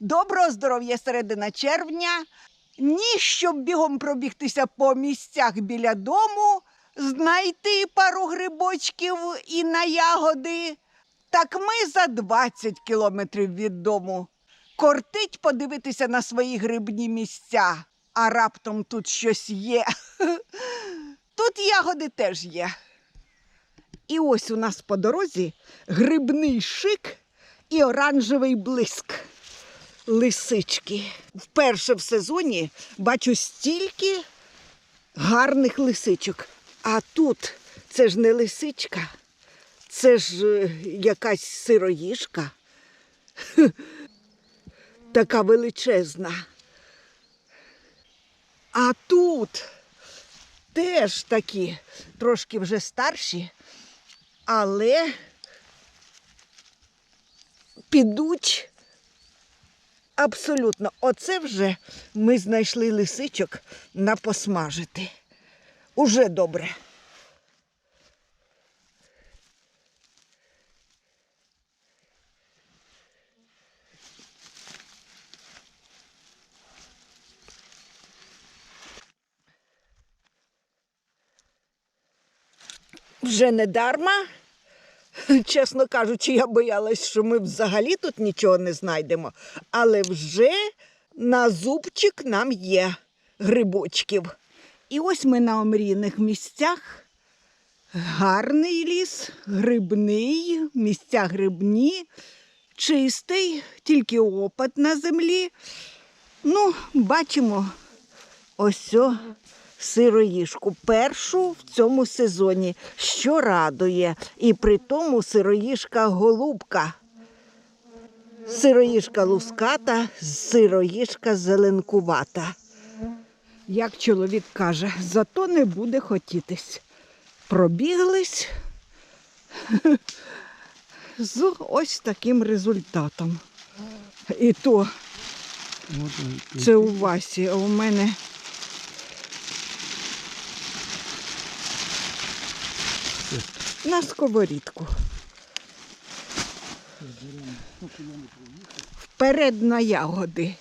Доброго здоров'я середина червня. Ні, щоб бігом пробігтися по місцях біля дому, знайти пару грибочків і на ягоди. Так ми за 20 кілометрів від дому. Кортить подивитися на свої грибні місця, а раптом тут щось є. Тут ягоди теж є. І ось у нас по дорозі грибний шик і оранжевий блиск. Лисички. Вперше в сезоні бачу стільки гарних лисичок. А тут це ж не лисичка, це ж е, якась сироїжка. Така величезна. А тут теж такі, трошки вже старші, але підуть абсолютно. Оце вже ми знайшли лисичок на посмажити. Уже добре. Вже не дарма. Чесно кажучи, я боялась, що ми взагалі тут нічого не знайдемо. Але вже на зубчик нам є грибочків. І ось ми на омрійних місцях. Гарний ліс, грибний, місця грибні, чистий, тільки опад на землі. Ну, бачимо ось сироїжку. Першу в цьому сезоні, що радує. І при тому сироїжка голубка. Сироїжка луската, сироїжка зеленкувата. Як чоловік каже, зато не буде хотітись. Пробіглись з ось таким результатом. І то це у Васі, а у мене на сковорідку. Вперед на ягоди.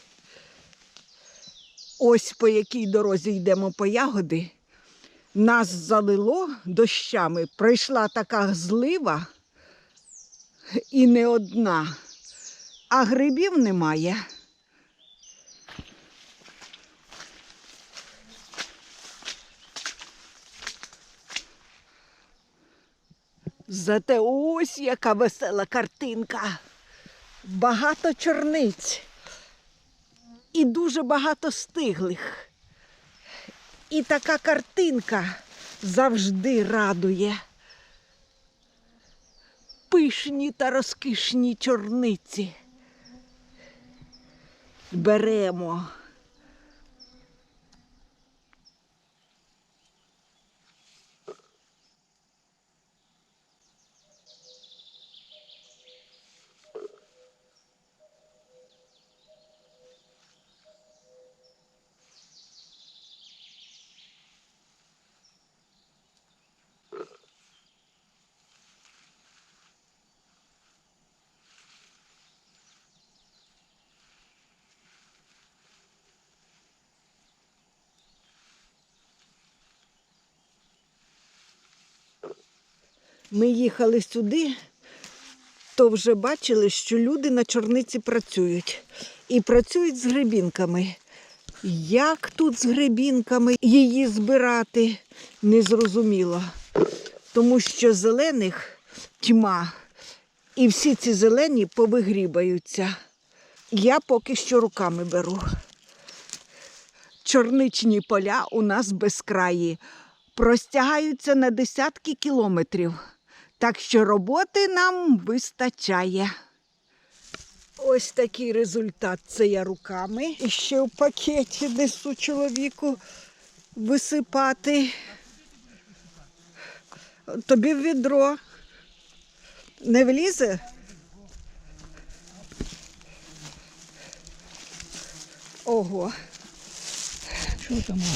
Ось по якій дорозі йдемо по ягоди. Нас залило дощами. Пройшла така злива і не одна, а грибів немає. Зате ось яка весела картинка. Багато чорниць і дуже багато стиглих. І така картинка завжди радує. Пишні та розкішні чорниці. Беремо. Ми їхали сюди, то вже бачили, що люди на чорниці працюють. І працюють з грибінками. Як тут з грибінками її збирати, незрозуміло. Тому що зелених тьма, і всі ці зелені повигрібаються. Я поки що руками беру. Чорничні поля у нас безкраї, простягаються на десятки кілометрів, так що роботи нам вистачає. Ось такий результат це я руками. І ще в пакеті несу чоловіку висипати. Тобі в відро не влізе? Ого.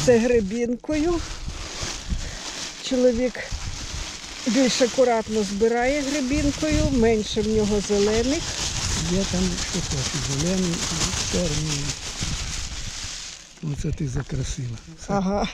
Це гребінкою. Чоловік більш акуратно збирає грибінкою, менше в нього зелених. Я там щось зелений, чорний. Оце ти закрасила. Ага.